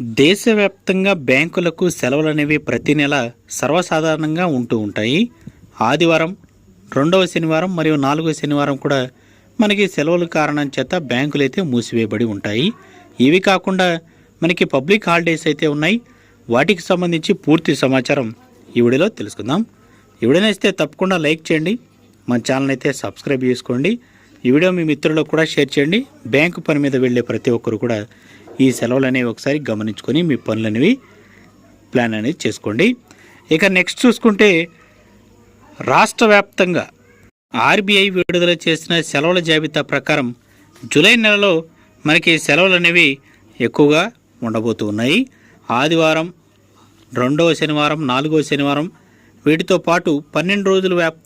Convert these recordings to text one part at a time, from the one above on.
దేశవ్యాప్తంగా బ్యాంకులకు సెలవులు అనేవి ప్రతి నెల సర్వసాధారణంగా ఉంటూ ఉంటాయి. ఆదివారం రెండవ శనివారం మరియు నాలుగవ శనివారం కూడా మనకి సెలవుల కారణం చేత బ్యాంకులు అయితే మూసివేయబడి ఉంటాయి. ఇవి కాకుండా మనకి పబ్లిక్ హాలిడేస్ అయితే ఉన్నాయి. వాటికి సంబంధించి పూర్తి సమాచారం ఈ వీడియోలో తెలుసుకుందాం. ఈ ఇస్తే తప్పకుండా లైక్ చేయండి. మన ఛానల్ అయితే సబ్స్క్రైబ్ చేసుకోండి. ఈ వీడియో మీ మిత్రులకు కూడా షేర్ చేయండి. బ్యాంకు పని మీద వెళ్ళే ప్రతి ఒక్కరు కూడా ఈ సెలవులు అనేవి ఒకసారి గమనించుకొని మీ పనులు అనేవి ప్లాన్ అనేది చేసుకోండి. ఇక నెక్స్ట్ చూసుకుంటే రాష్ట్ర వ్యాప్తంగా ఆర్బీఐ విడుదల చేసిన సెలవుల జాబితా ప్రకారం జూలై నెలలో మనకి సెలవులు అనేవి ఎక్కువగా ఉండబోతూ ఉన్నాయి. ఆదివారం రెండవ శనివారం నాలుగవ శనివారం వీటితో పాటు పన్నెండు రోజులు వ్యాప్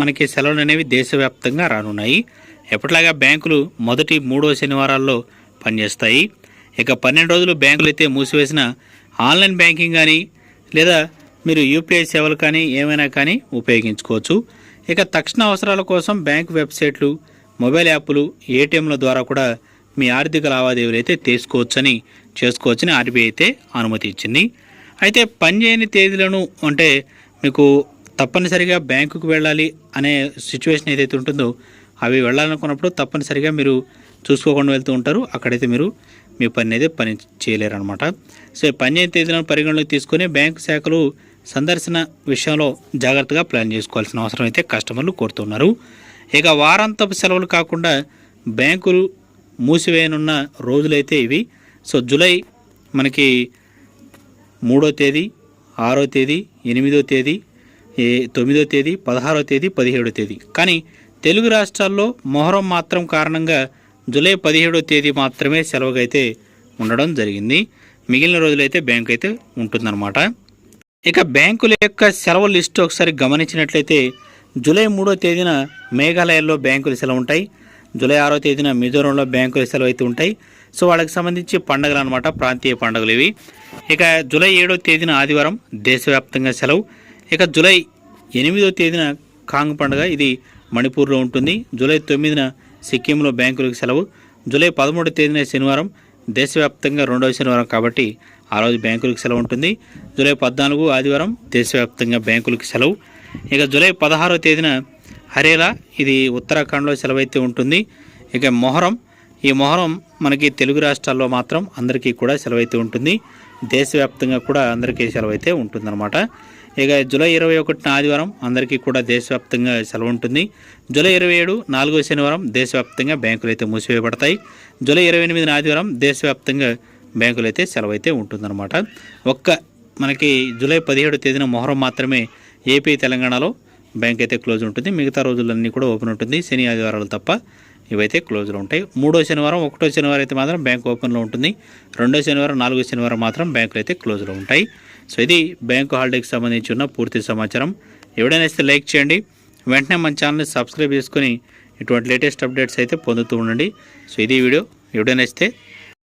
మనకి సెలవులు అనేవి దేశవ్యాప్తంగా రానున్నాయి. ఎప్పటిలాగా బ్యాంకులు మొదటి మూడవ శనివారాల్లో పనిచేస్తాయి. ఇక పన్నెండు రోజులు బ్యాంకులు అయితే మూసివేసిన ఆన్లైన్ బ్యాంకింగ్ కానీ లేదా మీరు యూపీఐ సేవలు కానీ ఏమైనా కానీ ఉపయోగించుకోవచ్చు. ఇక తక్షణ అవసరాల కోసం బ్యాంక్ వెబ్సైట్లు మొబైల్ యాప్లు ఏటీఎంల ద్వారా కూడా మీ ఆర్థిక లావాదేవీలు అయితే తీసుకోవచ్చని చేసుకోవచ్చని ఆర్బీఐ అయితే అనుమతి ఇచ్చింది. అయితే పనిచేయని తేదీలను అంటే మీకు తప్పనిసరిగా బ్యాంకుకు వెళ్ళాలి అనే సిచ్యువేషన్ ఏదైతే ఉంటుందో అవి వెళ్ళాలనుకున్నప్పుడు తప్పనిసరిగా మీరు చూసుకోకుండా వెళ్తూ ఉంటారు. అక్కడైతే మీరు మీ పని అయితే పని చేయలేరు అనమాట సో ఈ తేదీలను పరిగణలోకి తీసుకొని బ్యాంకు శాఖలు సందర్శన విషయంలో జాగ్రత్తగా ప్లాన్ చేసుకోవాల్సిన అవసరం అయితే కస్టమర్లు కోరుతున్నారు. ఇక వారాంతపు సెలవులు కాకుండా బ్యాంకులు మూసివేయనున్న రోజులైతే ఇవి. సో జూలై మనకి మూడో తేదీ ఆరో తేదీ ఎనిమిదో తేదీ ఏ తొమ్మిదో తేదీ పదహారో తేదీ పదిహేడో తేదీ. కానీ తెలుగు రాష్ట్రాల్లో మొహరం మాత్రం కారణంగా జూలై పదిహేడో తేదీ మాత్రమే సెలవుకైతే ఉండడం జరిగింది. మిగిలిన రోజులైతే బ్యాంక్ అయితే ఉంటుందన్నమాట. ఇక బ్యాంకుల యొక్క సెలవు లిస్టు ఒకసారి గమనించినట్లయితే జూలై మూడో తేదీన మేఘాలయాల్లో బ్యాంకులు సెలవు ఉంటాయి. జూలై ఆరో తేదీన మిజోరంలో బ్యాంకుల సెలవు అయితే ఉంటాయి. సో వాళ్ళకి సంబంధించి పండుగలు అనమాట ప్రాంతీయ పండుగలు ఇవి. ఇక జూలై ఏడో తేదీన ఆదివారం దేశవ్యాప్తంగా సెలవు. ఇక జూలై ఎనిమిదో తేదీన కాంగ్ పండుగ ఇది మణిపూర్లో ఉంటుంది. జూలై తొమ్మిదిన సిక్కింలో బ్యాంకులకు సెలవు. జూలై పదమూడో తేదీన శనివారం దేశవ్యాప్తంగా రెండవ శనివారం కాబట్టి ఆ రోజు బ్యాంకులకు సెలవు ఉంటుంది. జూలై పద్నాలుగు ఆదివారం దేశవ్యాప్తంగా బ్యాంకులకు సెలవు. ఇక జూలై పదహారో తేదీన హరేలా ఇది ఉత్తరాఖండ్లో సెలవు అయితే ఉంటుంది. ఇక మొహరం ఈ మొహరం మనకి తెలుగు రాష్ట్రాల్లో మాత్రం అందరికీ కూడా సెలవు అయితే ఉంటుంది. దేశవ్యాప్తంగా కూడా అందరికీ సెలవు అయితే ఉంటుందన్నమాట. ఇక జూలై ఇరవై ఒకటిన ఆదివారం అందరికీ కూడా దేశవ్యాప్తంగా సెలవు ఉంటుంది. జూలై ఇరవై ఏడు నాలుగో శనివారం దేశవ్యాప్తంగా బ్యాంకులు అయితే మూసివేయబడతాయి. జూలై ఇరవై ఎనిమిదిన ఆదివారం దేశవ్యాప్తంగా బ్యాంకులు అయితే సెలవు అయితే ఉంటుందన్నమాట. ఒక్క మనకి జూలై పదిహేడు తేదీన మొహరం మాత్రమే ఏపీ తెలంగాణలో బ్యాంక్ అయితే క్లోజ్ ఉంటుంది. మిగతా రోజులన్నీ కూడా ఓపెన్ ఉంటుంది. శని ఆదివారాలు తప్ప ఇవైతే క్లోజ్లో ఉంటాయి. మూడో శనివారం ఒకటో శనివారం అయితే మాత్రం బ్యాంక్ ఓపెన్లో ఉంటుంది. రెండో శనివారం నాలుగో శనివారం మాత్రం బ్యాంకులు అయితే క్లోజ్లో ఉంటాయి. సో ఇది బ్యాంకు హాలిడేకి సంబంధించి ఉన్న పూర్తి సమాచారం. ఎవడైనా ఇస్తే లైక్ చేయండి. వెంటనే మన ఛానల్ని సబ్స్క్రైబ్ చేసుకుని ఇటువంటి లేటెస్ట్ అప్డేట్స్ అయితే పొందుతూ ఉండండి. సో ఇది వీడియో. ఎవడైనా ఇస్తే